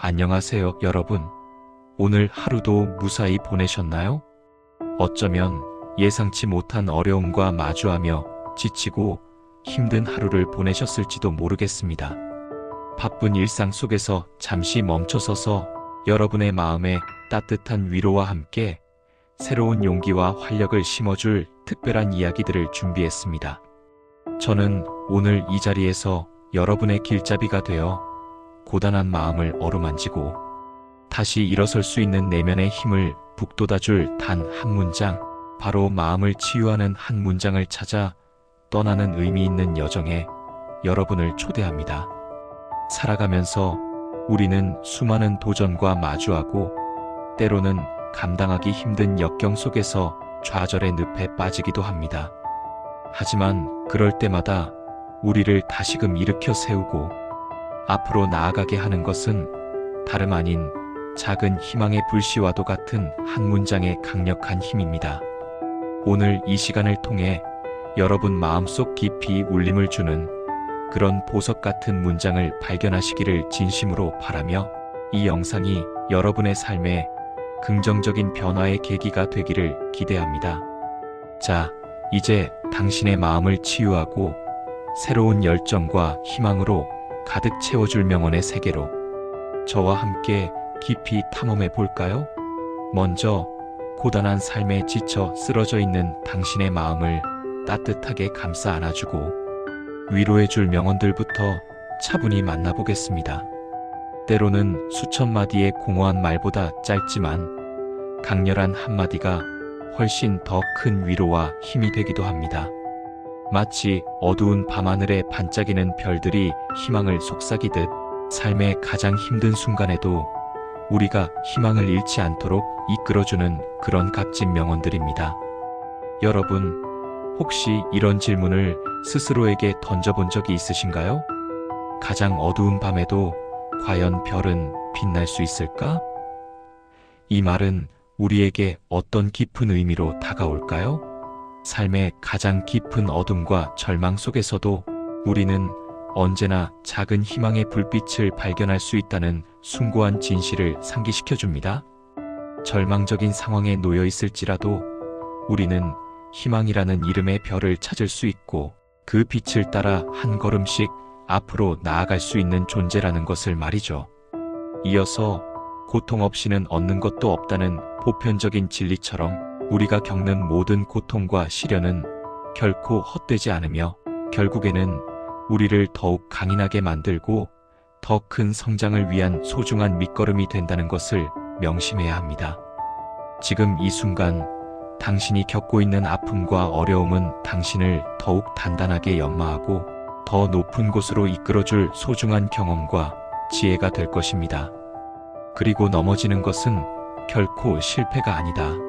안녕하세요, 여러분. 오늘 하루도 무사히 보내셨나요? 어쩌면 예상치 못한 어려움과 마주하며 지치고 힘든 하루를 보내셨을지도 모르겠습니다. 바쁜 일상 속에서 잠시 멈춰서서 여러분의 마음에 따뜻한 위로와 함께 새로운 용기와 활력을 심어줄 특별한 이야기들을 준비했습니다. 저는 오늘 이 자리에서 여러분의 길잡이가 되어 고단한 마음을 어루만지고 다시 일어설 수 있는 내면의 힘을 북돋아줄 단 한 문장, 바로 마음을 치유하는 한 문장을 찾아 떠나는 의미 있는 여정에 여러분을 초대합니다. 살아가면서 우리는 수많은 도전과 마주하고 때로는 감당하기 힘든 역경 속에서 좌절의 늪에 빠지기도 합니다. 하지만 그럴 때마다 우리를 다시금 일으켜 세우고 앞으로 나아가게 하는 것은 다름 아닌 작은 희망의 불씨와도 같은 한 문장의 강력한 힘입니다. 오늘 이 시간을 통해 여러분 마음속 깊이 울림을 주는 그런 보석 같은 문장을 발견하시기를 진심으로 바라며 이 영상이 여러분의 삶에 긍정적인 변화의 계기가 되기를 기대합니다. 자, 이제 당신의 마음을 치유하고 새로운 열정과 희망으로 가득 채워줄 명언의 세계로 저와 함께 깊이 탐험해 볼까요? 먼저 고단한 삶에 지쳐 쓰러져 있는 당신의 마음을 따뜻하게 감싸 안아주고 위로해 줄 명언들부터 차분히 만나보겠습니다. 때로는 수천 마디의 공허한 말보다 짧지만 강렬한 한마디가 훨씬 더 큰 위로와 힘이 되기도 합니다. 마치 어두운 밤하늘에 반짝이는 별들이 희망을 속삭이듯 삶의 가장 힘든 순간에도 우리가 희망을 잃지 않도록 이끌어주는 그런 값진 명언들입니다. 여러분, 혹시 이런 질문을 스스로에게 던져본 적이 있으신가요? 가장 어두운 밤에도 과연 별은 빛날 수 있을까? 이 말은 우리에게 어떤 깊은 의미로 다가올까요? 삶의 가장 깊은 어둠과 절망 속에서도 우리는 언제나 작은 희망의 불빛을 발견할 수 있다는 숭고한 진실을 상기시켜 줍니다. 절망적인 상황에 놓여 있을지라도 우리는 희망이라는 이름의 별을 찾을 수 있고 그 빛을 따라 한 걸음씩 앞으로 나아갈 수 있는 존재라는 것을 말이죠. 이어서 고통 없이는 얻는 것도 없다는 보편적인 진리처럼 우리가 겪는 모든 고통과 시련은 결코 헛되지 않으며 결국에는 우리를 더욱 강인하게 만들고 더 큰 성장을 위한 소중한 밑거름이 된다는 것을 명심해야 합니다. 지금 이 순간 당신이 겪고 있는 아픔과 어려움은 당신을 더욱 단단하게 연마하고 더 높은 곳으로 이끌어줄 소중한 경험과 지혜가 될 것입니다. 그리고 넘어지는 것은 결코 실패가 아니다.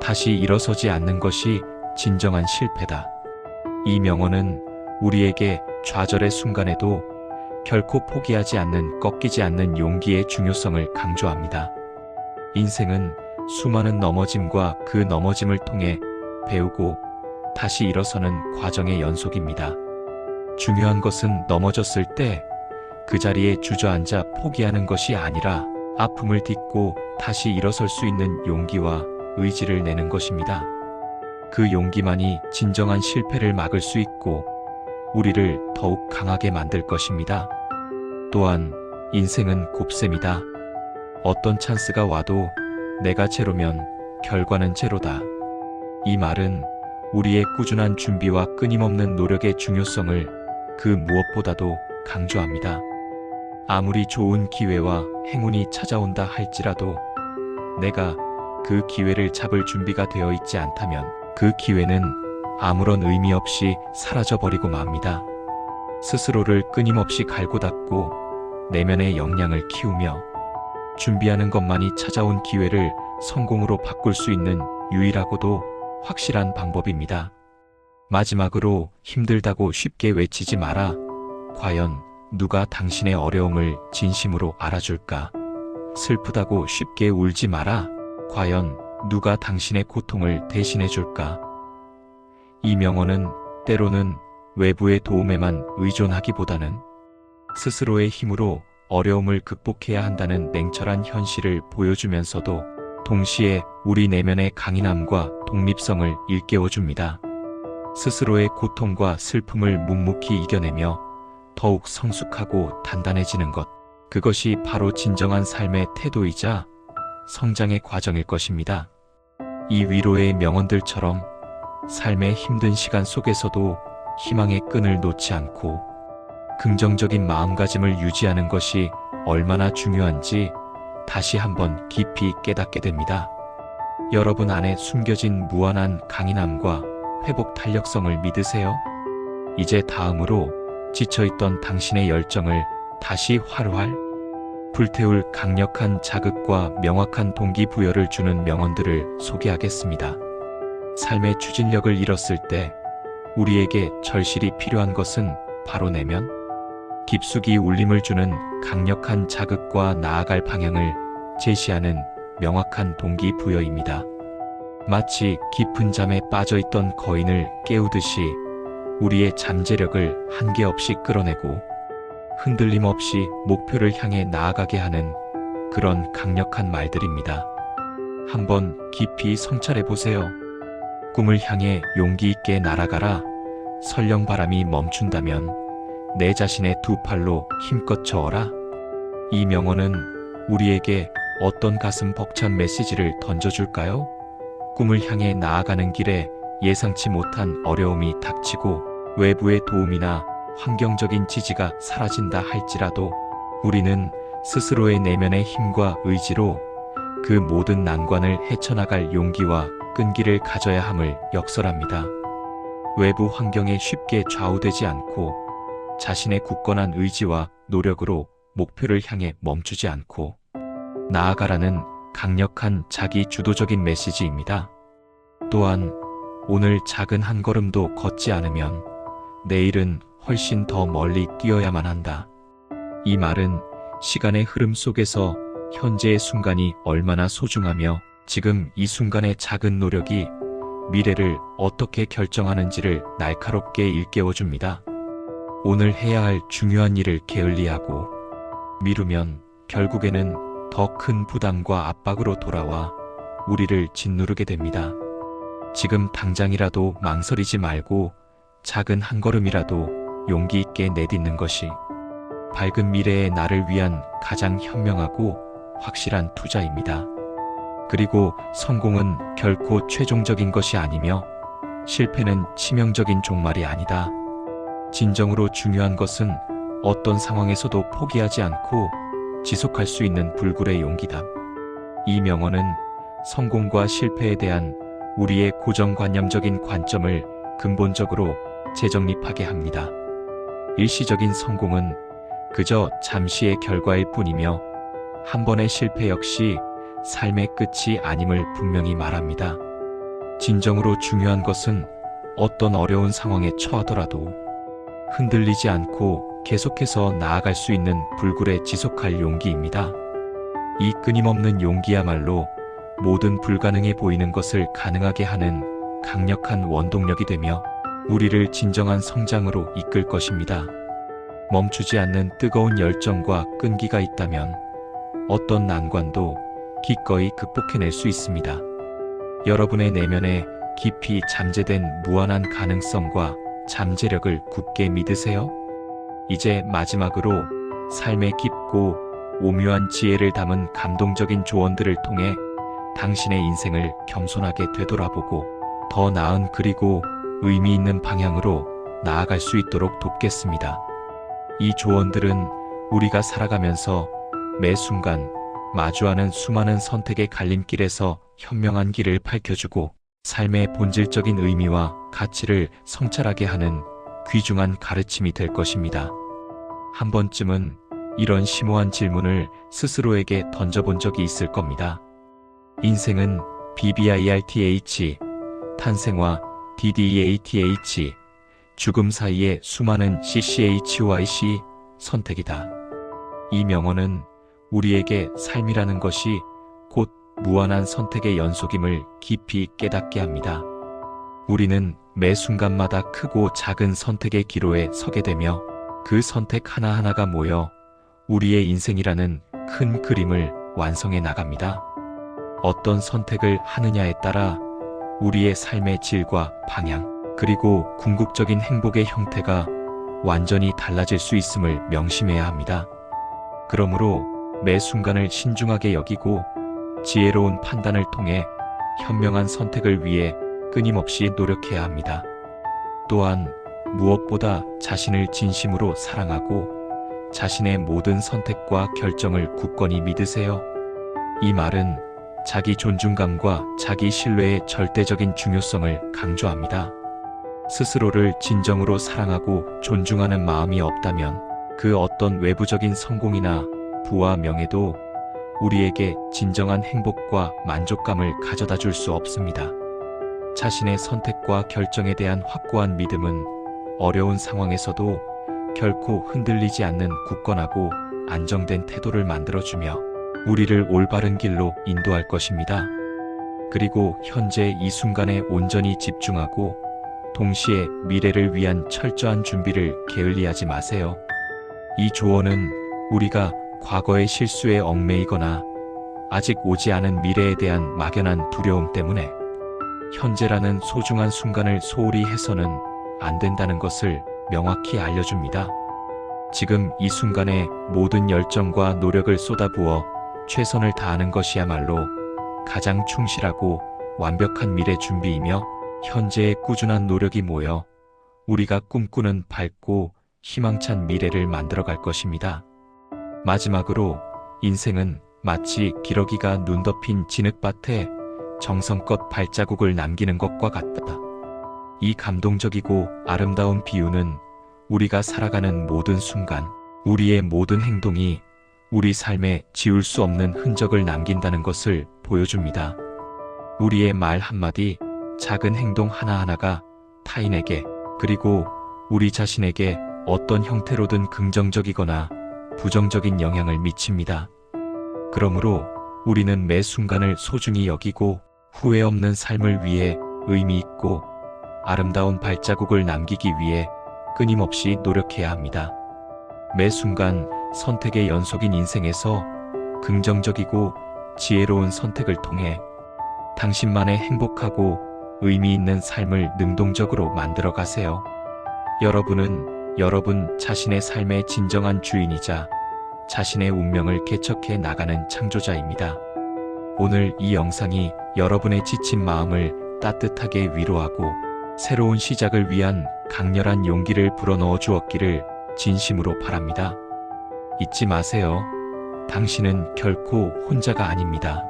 다시 일어서지 않는 것이 진정한 실패다. 이 명언은 우리에게 좌절의 순간에도 결코 포기하지 않는 꺾이지 않는 용기의 중요성을 강조합니다. 인생은 수많은 넘어짐과 그 넘어짐을 통해 배우고 다시 일어서는 과정의 연속입니다. 중요한 것은 넘어졌을 때 그 자리에 주저앉아 포기하는 것이 아니라 아픔을 딛고 다시 일어설 수 있는 용기와 의지를 내는 것입니다. 그 용기만이 진정한 실패를 막을 수 있고 우리를 더욱 강하게 만들 것입니다. 또한 인생은 곱셈이다. 어떤 찬스가 와도 내가 제로면 결과는 제로다. 이 말은 우리의 꾸준한 준비와 끊임없는 노력의 중요성을 그 무엇보다도 강조합니다. 아무리 좋은 기회와 행운이 찾아온다 할지라도 내가 그 기회를 잡을 준비가 되어 있지 않다면 그 기회는 아무런 의미 없이 사라져버리고 맙니다. 스스로를 끊임없이 갈고 닦고 내면의 역량을 키우며 준비하는 것만이 찾아온 기회를 성공으로 바꿀 수 있는 유일하고도 확실한 방법입니다. 마지막으로 힘들다고 쉽게 외치지 마라. 과연 누가 당신의 어려움을 진심으로 알아줄까? 슬프다고 쉽게 울지 마라. 과연 누가 당신의 고통을 대신해 줄까? 이 명언은 때로는 외부의 도움에만 의존하기보다는 스스로의 힘으로 어려움을 극복해야 한다는 냉철한 현실을 보여주면서도 동시에 우리 내면의 강인함과 독립성을 일깨워줍니다. 스스로의 고통과 슬픔을 묵묵히 이겨내며 더욱 성숙하고 단단해지는 것. 그것이 바로 진정한 삶의 태도이자 성장의 과정일 것입니다. 이 위로의 명언들처럼 삶의 힘든 시간 속에서도 희망의 끈을 놓지 않고 긍정적인 마음가짐을 유지하는 것이 얼마나 중요한지 다시 한번 깊이 깨닫게 됩니다. 여러분 안에 숨겨진 무한한 강인함과 회복 탄력성을 믿으세요? 이제 다음으로 지쳐있던 당신의 열정을 다시 활활 불태울 강력한 자극과 명확한 동기부여를 주는 명언들을 소개하겠습니다. 삶의 추진력을 잃었을 때 우리에게 절실히 필요한 것은 바로 내면 깊숙이 울림을 주는 강력한 자극과 나아갈 방향을 제시하는 명확한 동기부여입니다. 마치 깊은 잠에 빠져있던 거인을 깨우듯이 우리의 잠재력을 한계 없이 끌어내고 흔들림 없이 목표를 향해 나아가게 하는 그런 강력한 말들입니다. 한번 깊이 성찰해 보세요. 꿈을 향해 용기 있게 날아가라. 설령 바람이 멈춘다면 내 자신의 두 팔로 힘껏 저어라. 이 명언은 우리에게 어떤 가슴 벅찬 메시지를 던져줄까요? 꿈을 향해 나아가는 길에 예상치 못한 어려움이 닥치고 외부의 도움이나 환경적인 지지가 사라진다 할지라도 우리는 스스로의 내면의 힘과 의지로 그 모든 난관을 헤쳐나갈 용기와 끈기를 가져야 함을 역설합니다. 외부 환경에 쉽게 좌우되지 않고 자신의 굳건한 의지와 노력으로 목표를 향해 멈추지 않고 나아가라는 강력한 자기 주도적인 메시지입니다. 또한 오늘 작은 한 걸음도 걷지 않으면 내일은 훨씬 더 멀리 뛰어야만 한다. 이 말은 시간의 흐름 속에서 현재의 순간이 얼마나 소중하며 지금 이 순간의 작은 노력이 미래를 어떻게 결정하는지를 날카롭게 일깨워줍니다. 오늘 해야 할 중요한 일을 게을리하고 미루면 결국에는 더 큰 부담과 압박으로 돌아와 우리를 짓누르게 됩니다. 지금 당장이라도 망설이지 말고 작은 한 걸음이라도 용기 있게 내딛는 것이 밝은 미래의 나를 위한 가장 현명하고 확실한 투자입니다. 그리고 성공은 결코 최종적인 것이 아니며 실패는 치명적인 종말이 아니다. 진정으로 중요한 것은 어떤 상황에서도 포기하지 않고 지속할 수 있는 불굴의 용기다. 이 명언은 성공과 실패에 대한 우리의 고정관념적인 관점을 근본적으로 재정립하게 합니다. 일시적인 성공은 그저 잠시의 결과일 뿐이며 한 번의 실패 역시 삶의 끝이 아님을 분명히 말합니다. 진정으로 중요한 것은 어떤 어려운 상황에 처하더라도 흔들리지 않고 계속해서 나아갈 수 있는 불굴에 지속할 용기입니다. 이 끊임없는 용기야말로 모든 불가능해 보이는 것을 가능하게 하는 강력한 원동력이 되며 우리를 진정한 성장으로 이끌 것입니다. 멈추지 않는 뜨거운 열정과 끈기가 있다면 어떤 난관도 기꺼이 극복해낼 수 있습니다. 여러분의 내면에 깊이 잠재된 무한한 가능성과 잠재력을 굳게 믿으세요? 이제 마지막으로 삶의 깊고 오묘한 지혜를 담은 감동적인 조언들을 통해 당신의 인생을 겸손하게 되돌아보고 더 나은 그리고 의미 있는 방향으로 나아갈 수 있도록 돕겠습니다. 이 조언들은 우리가 살아가면서 매 순간 마주하는 수많은 선택의 갈림길에서 현명한 길을 밝혀주고 삶의 본질적인 의미와 가치를 성찰하게 하는 귀중한 가르침이 될 것입니다. 한 번쯤은 이런 심오한 질문을 스스로에게 던져본 적이 있을 겁니다. 인생은 BBIRTH, 탄생과 DDEATH, 죽음 사이의 수많은 CCHYC 선택이다. 이 명언은 우리에게 삶이라는 것이 곧 무한한 선택의 연속임을 깊이 깨닫게 합니다. 우리는 매 순간마다 크고 작은 선택의 기로에 서게 되며 그 선택 하나하나가 모여 우리의 인생이라는 큰 그림을 완성해 나갑니다. 어떤 선택을 하느냐에 따라 우리의 삶의 질과 방향, 그리고 궁극적인 행복의 형태가 완전히 달라질 수 있음을 명심해야 합니다. 그러므로 매 순간을 신중하게 여기고 지혜로운 판단을 통해 현명한 선택을 위해 끊임없이 노력해야 합니다. 또한 무엇보다 자신을 진심으로 사랑하고 자신의 모든 선택과 결정을 굳건히 믿으세요. 이 말은 자기 존중감과 자기 신뢰의 절대적인 중요성을 강조합니다. 스스로를 진정으로 사랑하고 존중하는 마음이 없다면 그 어떤 외부적인 성공이나 부와 명예도 우리에게 진정한 행복과 만족감을 가져다 줄 수 없습니다. 자신의 선택과 결정에 대한 확고한 믿음은 어려운 상황에서도 결코 흔들리지 않는 굳건하고 안정된 태도를 만들어주며 우리를 올바른 길로 인도할 것입니다. 그리고 현재 이 순간에 온전히 집중하고 동시에 미래를 위한 철저한 준비를 게을리하지 마세요. 이 조언은 우리가 과거의 실수에 얽매이거나 아직 오지 않은 미래에 대한 막연한 두려움 때문에 현재라는 소중한 순간을 소홀히 해서는 안 된다는 것을 명확히 알려줍니다. 지금 이 순간에 모든 열정과 노력을 쏟아부어 최선을 다하는 것이야말로 가장 충실하고 완벽한 미래 준비이며 현재의 꾸준한 노력이 모여 우리가 꿈꾸는 밝고 희망찬 미래를 만들어갈 것입니다. 마지막으로 인생은 마치 기러기가 눈 덮인 진흙밭에 정성껏 발자국을 남기는 것과 같다. 이 감동적이고 아름다운 비유는 우리가 살아가는 모든 순간, 우리의 모든 행동이 우리 삶에 지울 수 없는 흔적을 남긴다는 것을 보여줍니다. 우리의 말 한마디, 작은 행동 하나하나가 타인에게, 그리고 우리 자신에게 어떤 형태로든 긍정적이거나 부정적인 영향을 미칩니다. 그러므로 우리는 매 순간을 소중히 여기고 후회 없는 삶을 위해 의미 있고 아름다운 발자국을 남기기 위해 끊임없이 노력해야 합니다. 매 순간 선택의 연속인 인생에서 긍정적이고 지혜로운 선택을 통해 당신만의 행복하고 의미 있는 삶을 능동적으로 만들어 가세요. 여러분은 여러분 자신의 삶의 진정한 주인이자 자신의 운명을 개척해 나가는 창조자입니다. 오늘 이 영상이 여러분의 지친 마음을 따뜻하게 위로하고 새로운 시작을 위한 강렬한 용기를 불어넣어 주었기를 진심으로 바랍니다. 잊지 마세요. 당신은 결코 혼자가 아닙니다.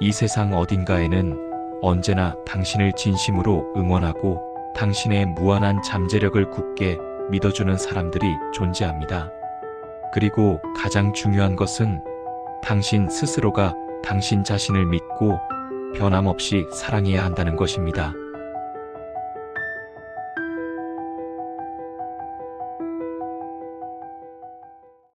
이 세상 어딘가에는 언제나 당신을 진심으로 응원하고 당신의 무한한 잠재력을 굳게 믿어주는 사람들이 존재합니다. 그리고 가장 중요한 것은 당신 스스로가 당신 자신을 믿고 변함없이 사랑해야 한다는 것입니다.